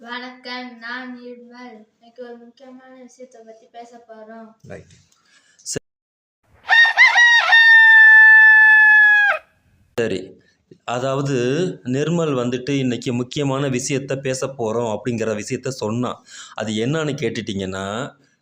வணக்கம் நான் நிர்மல். எனக்கு ஒரு முக்கியமான விஷயத்தை பத்தி பேச போறோம். ரைட் சரி. அதாவது நிர்மல் வந்துட்டு இன்னைக்கு முக்கியமான விஷயத்த பேச போகிறோம் அப்படிங்கிற விஷயத்த சொன்னான் அது என்னன்னு கேட்டுட்டிங்கன்னா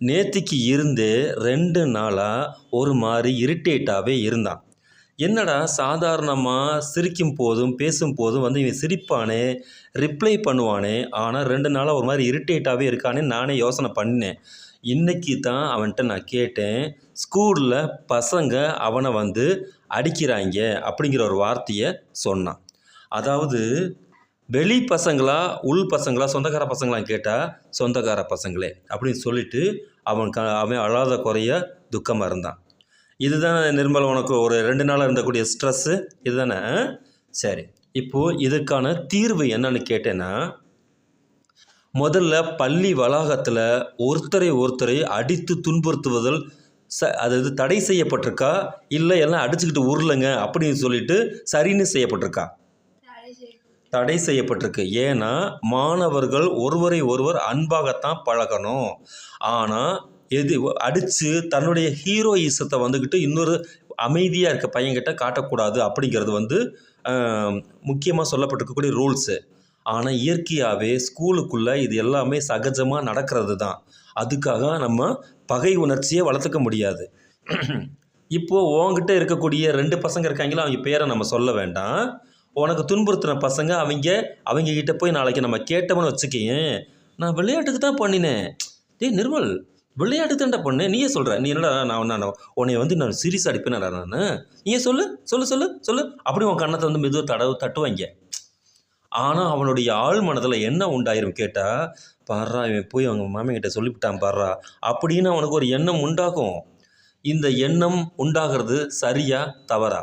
நேத்திக்கு இருந்து ரெண்டு நாளாக ஒரு மாதிரி இரிட்டேட்டாகவே இருந்தான். என்னடா சாதாரணமாக சிரிக்கும் போதும் பேசும் போதும் வந்து இவன் சிரிப்பானே ரிப்ளை பண்ணுவானே ஆனால் ரெண்டு நாளாக ஒரு மாதிரி இரிட்டேட்டாகவே இருக்கானே நானே யோசனை பண்ணேன் இன்றைக்கி தான் அவன்கிட்ட நான் கேட்டேன் ஸ்கூலில் பசங்க அவனை வந்து அடிக்கிறாங்க அப்படிங்கிற ஒரு வார்த்தையை சொன்னான். அதாவது வெளி பசங்களா உள் பசங்களா சொந்தக்கார பசங்களாம் கேட்டால் சொந்தக்கார பசங்களே அப்படின்னு சொல்லிட்டு அவன் க அவன் அழாத குறைய துக்கமாக இருந்தான். இதுதானே நிர்மல் உனக்கு ஒரு ரெண்டு நாளாக இருந்தக்கூடிய ஸ்ட்ரெஸ்ஸு இதுதானே? சரி இப்போது இதுக்கான தீர்வு என்னன்னு கேட்டேன்னா முதல்ல பள்ளி வளாகத்தில் ஒருத்தரை ஒருத்தரை அடித்து துன்புறுத்துவதில் ச அதாவது தடை செய்யப்பட்டிருக்கா? இல்லை எல்லாம் அடிச்சுக்கிட்டு உருளுங்க அப்படின்னு சொல்லிட்டு சரின்னு செய்யப்பட்டிருக்கா? தடை தடை செய்யப்பட்டிருக்கு. ஏன்னா மாணவர்கள் ஒருவரை ஒருவர் அன்பாகத்தான் பழகணும். ஆனால் எது அடித்து தன்னுடைய ஹீரோயிசத்தை வந்துக்கிட்டு இன்னொரு அமைதியாக இருக்க பையன்கிட்ட காட்டக்கூடாது அப்படிங்கிறது வந்து முக்கியமாக சொல்லப்பட்டிருக்கக்கூடிய ரூல்ஸு. ஆனால் இயற்கையாகவே ஸ்கூலுக்குள்ளே இது எல்லாமே சகஜமாக நடக்கிறது தான். அதுக்காக நம்ம பகை உணர்ச்சியை வளர்த்துக்க முடியாது. இப்போது உங்ககிட்ட இருக்கக்கூடிய ரெண்டு பசங்க இருக்காங்களோ அவங்க பேரை நம்ம சொல்ல வேண்டாம். உனக்கு துன்புறுத்தின பசங்க அவங்க அவங்க கிட்ட போய் நாளைக்கு நம்ம கேட்டோம்னு வச்சுக்கேன் நான் விளையாட்டுக்கு தான் பண்ணினேன். டேய் நிர்மல் விளையாட்டு தான்டா பண்ணேன் நீயே சொல்கிற நீ என்னடா நான் நான் உன்னை வந்து நான் சீரியஸ் அடிப்பேனடா நான் நீயே சொல்லு சொல்லு சொல்லு சொல்லு. அப்படி உன் கண்ணத்தை வந்து மெதுவாக தடவு தட்டுவாங்க. ஆனால் அவனுடைய ஆள் மனதில் என்ன உண்டாயிரும் கேட்டால் பாரா இவன் போய் அவங்க மாமிகிட்ட சொல்லிவிட்டான் பாடுறா அப்படின்னு அவனுக்கு ஒரு எண்ணம் உண்டாகும். இந்த எண்ணம் உண்டாகிறது சரியா தவறா?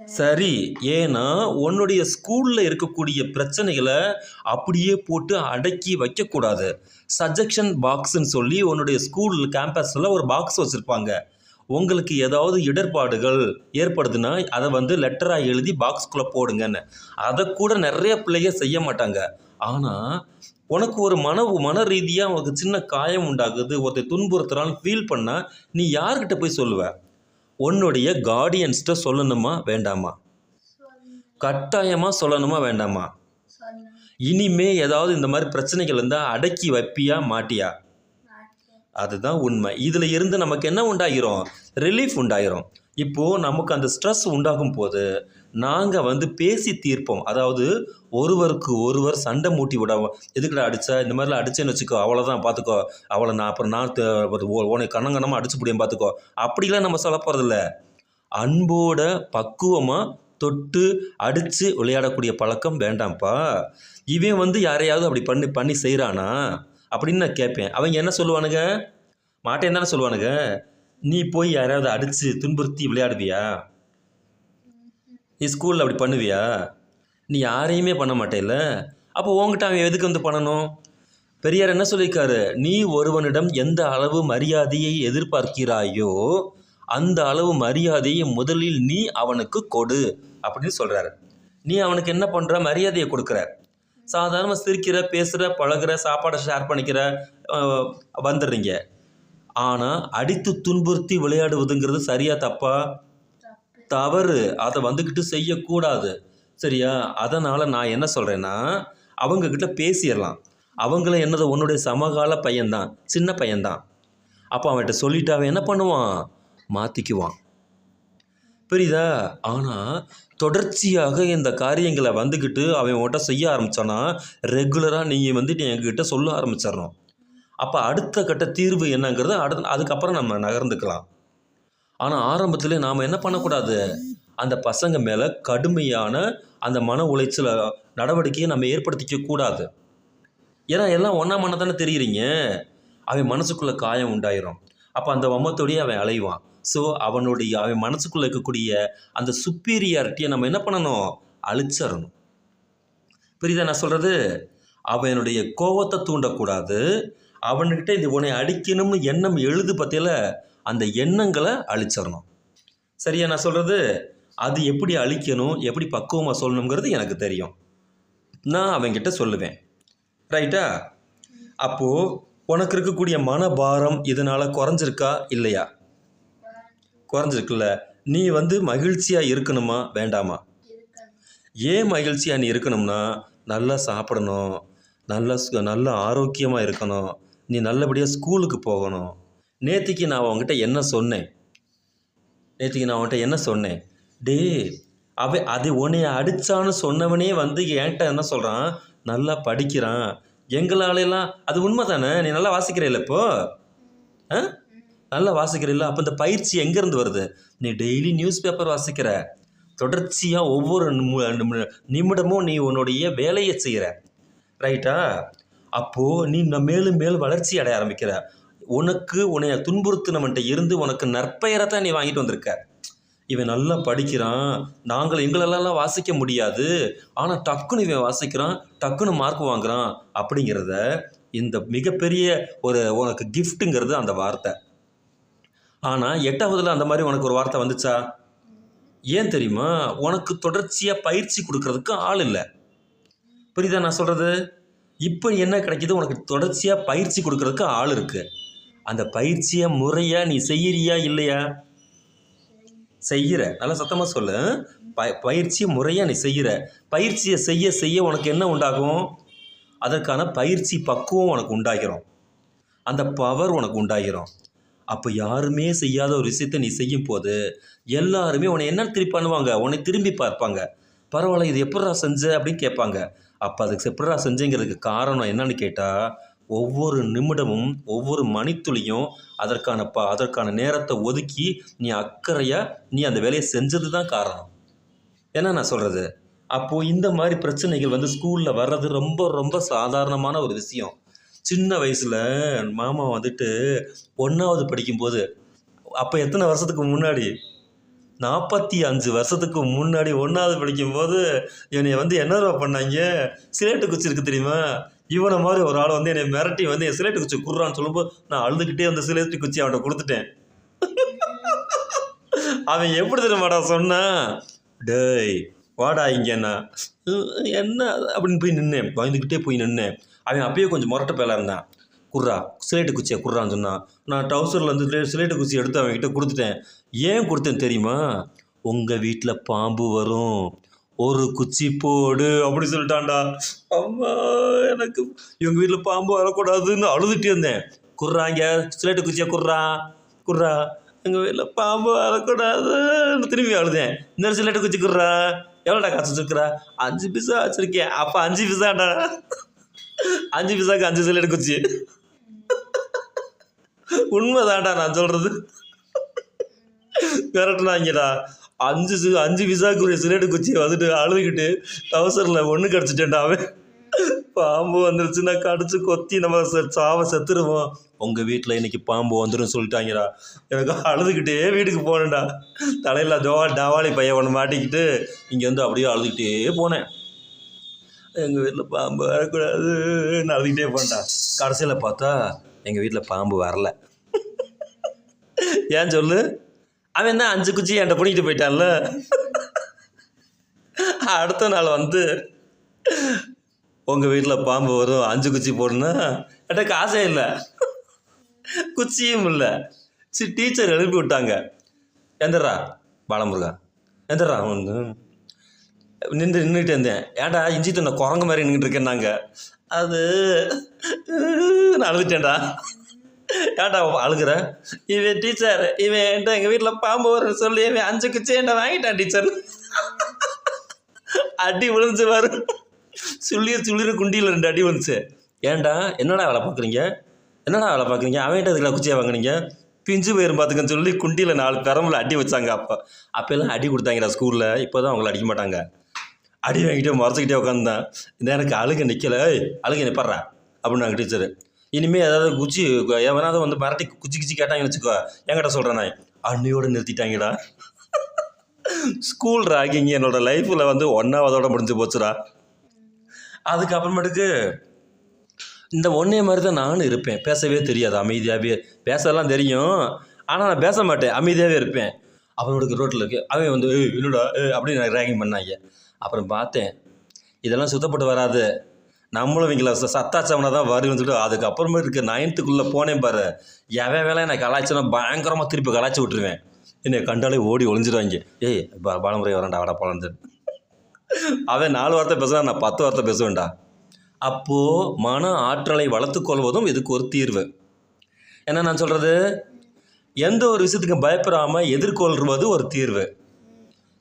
சரி. ஏன்னா உன்னுடைய ஸ்கூலில் இருக்கக்கூடிய பிரச்சனைகளை அப்படியே போட்டு அடக்கி வைக்கக்கூடாது. சஜெக்ஷன் பாக்ஸ்ன்னு சொல்லி உன்னுடைய ஸ்கூல் கேம்பஸில் ஒரு பாக்ஸ் வச்சுருப்பாங்க. உங்களுக்கு ஏதாவது இடர்பாடுகள் ஏற்படுதுன்னா அதை வந்து லெட்டராக எழுதி பாக்ஸ்குள்ளே போடுங்கன்னு. அதை கூட நிறைய பிள்ளைங்க செய்ய மாட்டாங்க. ஆனால் உனக்கு ஒரு மன மன ரீதியாக உனக்கு சின்ன காயம் உண்டாகுது ஒருத்தர் துன்புறுத்துறான்னு ஃபீல் பண்ணால் நீ யார்கிட்ட போய் சொல்லுவ? உன்னுடைய கார்டியன்ஸ்கிட்ட சொல்லணுமா வேண்டாமா? கட்டாயமாக சொல்லணுமா வேண்டாமா? இனிமே ஏதாவது இந்த மாதிரி பிரச்சனைகள் இருந்தால் அடக்கி வைப்பியா மாட்டியா? அதுதான் உண்மை. இதில் இருந்து நமக்கு என்ன உண்டாகிறோம் ரிலீஃப் உண்டாகிறோம் இப்போது நமக்கு அந்த ஸ்ட்ரெஸ் உண்டாகும் போது நாங்கள் வந்து பேசி தீர்ப்போம். அதாவது ஒருவருக்கு ஒருவர் சண்டை மூட்டி விடாம எதுக்குடா அடித்தா இந்த மாதிரிலாம் அடிச்சேன்னு வச்சுக்கோ அவ்வளோதான் பார்த்துக்கோ அவளை நான் அப்புறம் நான் உனக்கு உ- கண்ணங்கண்ணமாக அடிச்சு முடியும் பார்த்துக்கோ அப்படிலாம் நம்ம சொல்ல போகிறதில்ல அன்போட பக்குவமாக தொட்டு அடித்து விளையாடக்கூடிய பழக்கம் வேண்டாம்ப்பா. இவன் வந்து யாரையாவது அப்படி பண்ணி பண்ணி செய்கிறானா அப்படின்னு நான் கேட்பேன். அவங்க என்ன சொல்லுவானுங்க? மாட்டேன் தானே சொல்லுவானுங்க? நீ போய் யாரையாவது அடித்து துன்புறுத்தி விளையாடுவியா? நீ ஸ்கூலில் அப்படி பண்ணுவியா? நீ யாரையுமே பண்ண மாட்டேல அப்போ உன்கிட்ட அவன் எதுக்கு வந்து பண்ணணும்? பெரியார் என்ன சொல்லியிருக்காரு? நீ ஒருவனிடம் எந்த அளவு மரியாதையை எதிர்பார்க்கிறாயோ அந்த அளவு மரியாதையை முதலில் நீ அவனுக்கு கொடு அப்படின்னு சொல்கிறாரு நீ அவனுக்கு என்ன பண்ணுற மரியாதையை கொடுக்குற. சாதாரண சிரிக்கிற பேசுகிற பழகிற சாப்பாடை ஷேர் பண்ணிக்கிற வந்துடுறீங்க. ஆனால் அடித்து துன்புறுத்தி விளையாடுவதுங்கிறது சரியா தப்பா? தவறு அதை வந்துக்கிட்டு செய்யக்கூடாது. சரியா? அதனால் நான் என்ன சொல்கிறேன்னா அவங்கக்கிட்ட பேசிடலாம். அவங்கள என்னது உன்னுடைய சமகால பையன்தான் சின்ன பையன்தான். அப்போ அவன்கிட்ட சொல்லிட்டு அவன் என்ன பண்ணுவான்? மாற்றிக்குவான் புரியுதா? ஆனால் தொடர்ச்சியாக இந்த காரியங்களை வந்துக்கிட்டு அவன் உன்கிட்ட செய்ய ஆரம்பித்தானா ரெகுலராக நீங்கள் வந்துட்டு எங்ககிட்ட சொல்ல ஆரம்பிச்சிடணும். அப்போ அடுத்த கட்ட தீர்வு என்னங்கிறது அடுத்த அதுக்கப்புறம் நம்ம நகர்ந்துக்கலாம். ஆனால் ஆரம்பத்தில் நாம் என்ன பண்ணக்கூடாது? அந்த பசங்க மேலே கடுமையான அந்த மன உளைச்சல் நடவடிக்கையை நம்ம ஏற்படுத்திக்க கூடாது. ஏன்னா எல்லாம் ஒன்றா மன தானே தெரியுறீங்க? அவன் மனசுக்குள்ளே காயம் உண்டாயிரும். அப்போ அந்த வம்மத்தோடையே அவன் அலைவான். ஸோ அவனுடைய அவன் மனசுக்குள்ளே இருக்கக்கூடிய அந்த சுப்பீரியாரிட்டியை நம்ம என்ன பண்ணணும்? அழிச்சிடணும். புரியுதா நான் சொல்கிறது அவனுடைய கோவத்தை தூண்டக்கூடாது. அவன்கிட்ட இது உன்னை அடிக்கணும்னு எண்ணம் எழுது பற்றியில் அந்த எண்ணங்களை அழிச்சிடணும் சரியா நான் சொல்கிறது அது எப்படி அழிக்கணும் எப்படி பக்குவமாக சொல்லணுங்கிறது எனக்கு தெரியும். நான் அவன்கிட்ட சொல்லுவேன். ரைட்டா? அப்போது உனக்கு இருக்கக்கூடிய மனபாரம் இதனால் குறைஞ்சிருக்கா? இல்லையா? குறைஞ்சிருக்குல்ல. நீ வந்து மகிழ்ச்சியாக இருக்கணுமா? வேண்டாமா? ஏன் மகிழ்ச்சியாக நீ இருக்கணும்னா நல்லா சாப்பிடணும் நல்லா நல்லா ஆரோக்கியமாக இருக்கணும் நீ நல்லபடியாக ஸ்கூலுக்கு போகணும். நேத்திக்கு நான் உன்கிட்ட என்ன சொன்னேன்? நேத்திக்கு நான் உன்கிட்ட என்ன சொன்னேன்? டே அவன் அது உன்னைய அடித்தான்னு சொன்னவனே வந்து என்கிட்ட என்ன சொல்கிறான் நல்லா படிக்கிறான். எங்களாலெல்லாம் அது உண்மை தானே நீ நல்லா வாசிக்கிறீல்ல இப்போ? ஆ? நல்லா வாசிக்கிறீல்ல அப்போ இந்த பயிற்சி எங்கேருந்து வருது? நீ டெய்லி நியூஸ் பேப்பர் வாசிக்கிற. தொடர்ச்சியாக ஒவ்வொரு நிமிடமும் நீ உன்னுடைய வேலையை செய்கிற. ரைட்டா? அப்போது நீ மேலும் மேலும் வளர்ச்சி அடைய ஆரம்பிக்கிற. உனக்கு உன்னைய துன்புறுத்தினவன்ட்ட இருந்து உனக்கு நற்பெயரை தான் நீ வாங்கிட்டு வந்திருக்க இவன் நல்லா படிக்கிறான். நாங்கள் எங்களெல்லாம் வாசிக்க முடியாது. ஆனால் டக்குன்னு இவன் வாசிக்கிறான். டக்குன்னு மார்க் வாங்குறான். அப்படிங்கிறத இந்த மிகப்பெரிய ஒரு உனக்கு கிஃப்ட்டுங்கிறது அந்த வார்த்தை. ஆனால் எட்டாவதுல அந்த மாதிரி உனக்கு ஒரு வார்த்தை வந்துச்சா? ஏன் தெரியுமா? உனக்கு தொடர்ச்சியாக பயிற்சி கொடுக்கறதுக்கு ஆள் இல்லை. புரியுதா நான் சொல்கிறது இப்போ என்ன கிடைக்கிது? உனக்கு தொடர்ச்சியாக பயிற்சி கொடுக்கறதுக்கு ஆள் இருக்குது அந்த பயிற்சியை முறையாக நீ செய்கிறியா இல்லையா? செய்கிற நல்லா சத்தமாக சொல்லு. ப பயிற்சியை முறையாக நீ செய்கிற பயிற்சியை செய்ய செய்ய உனக்கு என்ன உண்டாகும்? அதற்கான பயிற்சி பக்குவம் உனக்கு உண்டாகிறோம் அந்த பவர் உனக்கு உண்டாகிறோம் அப்போ யாருமே செய்யாத ஒரு விஷயத்தை நீ செய்யும் போது எல்லாருமே உன்னை என்ன திருப்பி பண்ணுவாங்க? உன்னை திரும்பி பார்ப்பாங்க. பரவாயில்ல இது எப்படிடா செஞ்ச? அப்படின்னு கேட்பாங்க. அப்போ அதுக்கு எப்படிடா செஞ்சேங்கிறதுக்கு காரணம் என்னன்னு கேட்டால் ஒவ்வொரு நிமிடமும் ஒவ்வொரு மணித்துளியும் அதற்கான ப அதற்கான நேரத்தை ஒதுக்கி நீ அக்கறையாக நீ அந்த வேலையை செஞ்சது தான் காரணம். என்ன நான் சொல்கிறது அப்போது இந்த மாதிரி பிரச்சனைகள் வந்து ஸ்கூலில் வர்றது ரொம்ப ரொம்ப சாதாரணமான ஒரு விஷயம். சின்ன வயசில் மாமா வந்துட்டு ஒன்றாவது படிக்கும்போது அப்போ எத்தனை வருஷத்துக்கு முன்னாடி? நாற்பத்தி அஞ்சு வருஷத்துக்கு முன்னாடி ஒன்றாவது படிக்கும்போது என்னை வந்து என்னவா பண்ணாங்க? சிலேட்டு குச்சி இருக்கு தெரியுமா? இவனை மாதிரி ஒரு ஆள் வந்து என்னை மிரட்டி வந்து என் சிலேட்டு குச்சி குடுறான்னு சொல்லும்போது நான் அழுதுகிட்டே அந்த சிலேட்டு குச்சி அவன்கிட்ட கொடுத்துட்டேன். அவன் எப்படி தெரியுமாடா சொன்னான்? டேய் வாடா இங்கேண்ணா என்ன? அப்படின்னு போய் நின்னேன். பயந்துக்கிட்டே போய் நின்னேன். அவன் அப்பயே கொஞ்சம் முரட்ட பேலாக இருந்தான். குர்ரா சிலேட்டு குச்சியை குடுறான்னு சொன்னான். நான் டவுசரில் வந்து சிலேட்டு குச்சி எடுத்து அவன்கிட்ட கொடுத்துட்டேன். ஏன் கொடுத்தேன் தெரியுமா? உங்கள் வீட்டில் பாம்பு வரும். ஒரு குச்சி போடு அப்படி சொல்லிட்டான்டா. அம்மா எனக்கு இவங்க வீட்டில் பாம்பு வரக்கூடாதுன்னு அழுதுட்டு இருந்தேன். குர்றாங்க சிலேட்டு குச்சியை குர்றா எங்கள் வீட்டில் பாம்பு வரக்கூடாதுன்னு திரும்பி அழுதேன். இன்னொரு சிலேட்டு குச்சி குர்றா. எவ்வளோடா காசு வச்சுருக்குறா? அஞ்சு பைசா வச்சுருக்கேன். அப்போ அஞ்சு பைசாடா அஞ்சு பிசாக்கு அஞ்சு சிலேட்டு குச்சி. உண்மைதான்டா நான் சொல்கிறது விரட்டுனாங்கடா. அஞ்சு அஞ்சு விசாக்குரிய சிலேட்டு குச்சியை வந்துட்டு அழுதுகிட்டு அவசரில் ஒன்று கிடச்சிட்டேன்டா அவன். பாம்பு வந்துருச்சுன்னா கடிச்சு கொத்தி நம்ம செ செத்துருவோம். உங்கள் வீட்டில் இன்றைக்கி பாம்பு வந்துடும் சொல்லிட்டாங்கடா. எனக்கு அழுதுகிட்டே வீட்டுக்கு போனேன்டா. தலையில் ஜோவா டவாலி பையன் ஒன்று மாட்டிக்கிட்டு இங்கே வந்து அப்படியே அழுதுகிட்டே போனேன். எங்கள் வீட்டில் பாம்பு வரக்கூடாது அழுதுகிட்டே போனேன்டா. கடைசியில் பார்த்தா எங்கள் வீட்டில் பாம்பு வரல. ஏன் சொல்லு? அவன் தான் அஞ்சு குச்சி என்கிட்ட பிடிக்கிட்டு போயிட்டான்ல? அடுத்த நாள் வந்து உங்கள் வீட்டில் பாம்பு வரும் அஞ்சு குச்சி போடணும்னா என்கிட்ட காசே இல்லை. குச்சியும் இல்லை. சரி டீச்சர் எழுப்பி விட்டாங்க. எந்திரா பாலமுருகா. எந்திரா வந்து. நின்று நின்றுட்டு இருந்தேன். ஏன்டா இஞ்சி துண்ண குரங்கு மாதிரி நின்றுட்டு இருக்கேன்னாங்க. அது நான் அழுதுட்டேன்டா. ஏன்டா அழுகிற? இவன் டீச்சர் இவன் என்கிட்ட எங்கள் வீட்டில் பாம்பு வரும்னு சொல்லி இவன் அஞ்சு குச்சி என்கிட்ட வாங்கிட்டான் டீச்சர் அடி விழுந்துச்சு பாரு. சுள்ளிய சுள்ளிர குண்டியில் ரெண்டு அடி வந்துச்சு ஏன்டா என்னடா வேலை பார்க்குறீங்க? என்னடா வேலை பார்க்குறீங்க? அவன்கிட்ட அதுக்கு குச்சியை வாங்கினீங்க? பிஞ்சு போயிரும் பார்த்துக்கன்னு சொல்லி குண்டியில் நாலு பெரம்புல அடி வச்சாங்க அப்போ. அப்போல்லாம் அடி கொடுத்தாங்கடா ஸ்கூலில் இப்போ தான் அவங்கள அடிக்க மாட்டாங்க. அடி வாங்கிட்டே மறைச்சிக்கிட்டே உட்காந்துதான் இந்த எனக்கு அழுக நிற்கல ஏய் அழுக நிப்பாடுறா. அப்படின்னாங்க டீச்சரு இனிமேல் ஏதாவது குச்சி எவனாவது வந்து மிரட்டி குச்சி குச்சி கேட்டாங்கன்னு வச்சுக்கோ என்கிட்ட சொல்கிறேன் நான். அன்னையோடு நிறுத்திட்டாங்கடா. ஸ்கூல் ராகிங் என்னோடய லைஃப்பில் வந்து ஒன்றாவதோட முடிஞ்சு போச்சுடா. அதுக்கப்புறமேட்டுக்கு இந்த ஒன்றே மாதிரி தான் நானும் இருப்பேன். பேசவே தெரியாது அமைதியாகவே பேசலாம் தெரியும். ஆனால் நான் பேச மாட்டேன் அமைதியாகவே இருப்பேன். அவனோட ரோட்டில் இருக்கு. அவன் வந்து ஏய் இல்லைடா ஏய் அப்படின்னு ரேகிங் பண்ணாங்க. அப்புறம் பார்த்தேன் இதெல்லாம் சுத்தப்பட்டு வராது. நம்மளும் இவங்கள சத்தா சத்தாச்சவனை தான் வருன்னு சொல்லிட்டு அதுக்கப்புறமேட்டுக்கு நைன்த்துக்குள்ளே போனேன் பாரு. எவன் வேலை என்னை கலாய்ச்சினா பயங்கரமாக திருப்பி கலாய்ச்சி விட்ருவேன் என்னை கண்டாலே ஓடி ஒளிஞ்சிடுவாங்க ஏய் பா பாலமுறை வரேன்டா வட போலான்னு அவன் நாலு வார்த்தை பேசுனா நான் பத்து வார்த்தை பேசுவேன்டா. அப்போது மன ஆற்றலை வளர்த்துக்கொள்வதும் இதுக்கு ஒரு தீர்வு. என்ன நான் சொல்கிறது எந்த ஒரு விஷயத்துக்கும் பயப்படாமல் எதிர்கொள்வது ஒரு தீர்வு.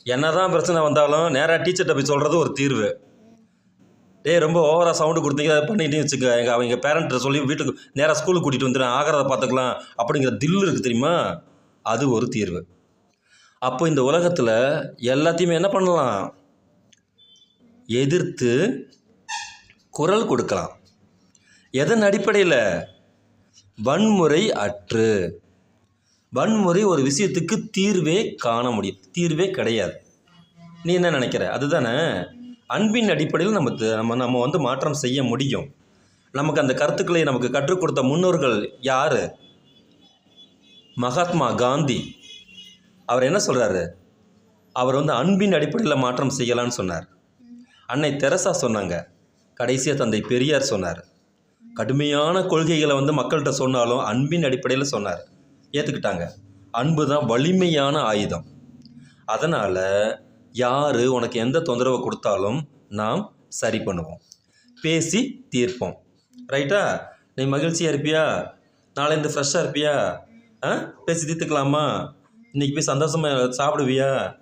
என்னதான் பிரச்சனை வந்தாலும் நேராக டீச்சர்கிட்ட போய் சொல்கிறது ஒரு தீர்வு. டேய் ரொம்ப ஓவராக சவுண்டு கொடுத்தீங்க. அதை பண்ணிக்கிட்டே வச்சுக்க. எங்கள் அவங்க பேரண்ட்டை சொல்லி வீட்டுக்கு நேராக ஸ்கூலுக்கு கூட்டிகிட்டு வந்துடுறேன் ஆகிறத பார்த்துக்கலாம் அப்படிங்கிற தில் இருக்குது தெரியுமா? அது ஒரு தீர்வு. அப்போ இந்த உலகத்தில் எல்லாத்தையுமே என்ன பண்ணலாம்? எதிர்த்து குரல் கொடுக்கலாம். எதன் அடிப்படையில்? வன்முறை அற்று. வன்முறை ஒரு விஷயத்துக்கு தீர்வே காண முடியும். தீர்வே கிடையாது. நீ என்ன நினைக்கிற? அதுதானே? அன்பின் அடிப்படையில் நம்ம நம்ம நம்ம வந்து மாற்றம் செய்ய முடியும். நமக்கு அந்த கருத்துக்களை நமக்கு கற்றுக் கொடுத்த முன்னோர்கள் யார்? மகாத்மா காந்தி. அவர் என்ன சொல்கிறாரு அவர் வந்து அன்பின் அடிப்படையில் மாற்றம் செய்யலாம்னு சொன்னார். அன்னை தெரசா சொன்னாங்க. கடைசியாக தந்தை பெரியார் சொன்னார். கடுமையான கொள்கைகளை வந்து மக்கள்கிட்ட சொன்னாலும் அன்பின் அடிப்படையில் சொன்னார். ஏற்றுக்கிட்டாங்க அன்பு தான் வலிமையான ஆயுதம். அதனால் யார் உனக்கு எந்த தொந்தரவை கொடுத்தாலும் நாம் சரி பண்ணுவோம். பேசி தீர்ப்போம். ரைட்டா நீ மகிழ்ச்சியாக இருப்பியா? நாளைந்து ஃப்ரெஷ்ஷாக இருப்பியா? ஆ? பேசி தீர்த்துக்கலாமா? இன்றைக்கி போய் சந்தோஷமாக சாப்பிடுவியா?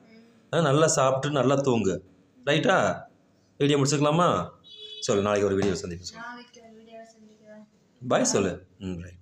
ஆ? நல்லா சாப்பிட்டு நல்லா தூங்கு. ரைட்டா வீடியோ முடிச்சுக்கலாமா? சொல்லு நாளைக்கு ஒரு வீடியோ சந்திப்போம் பாய் சொல்லு. ம் ரைட்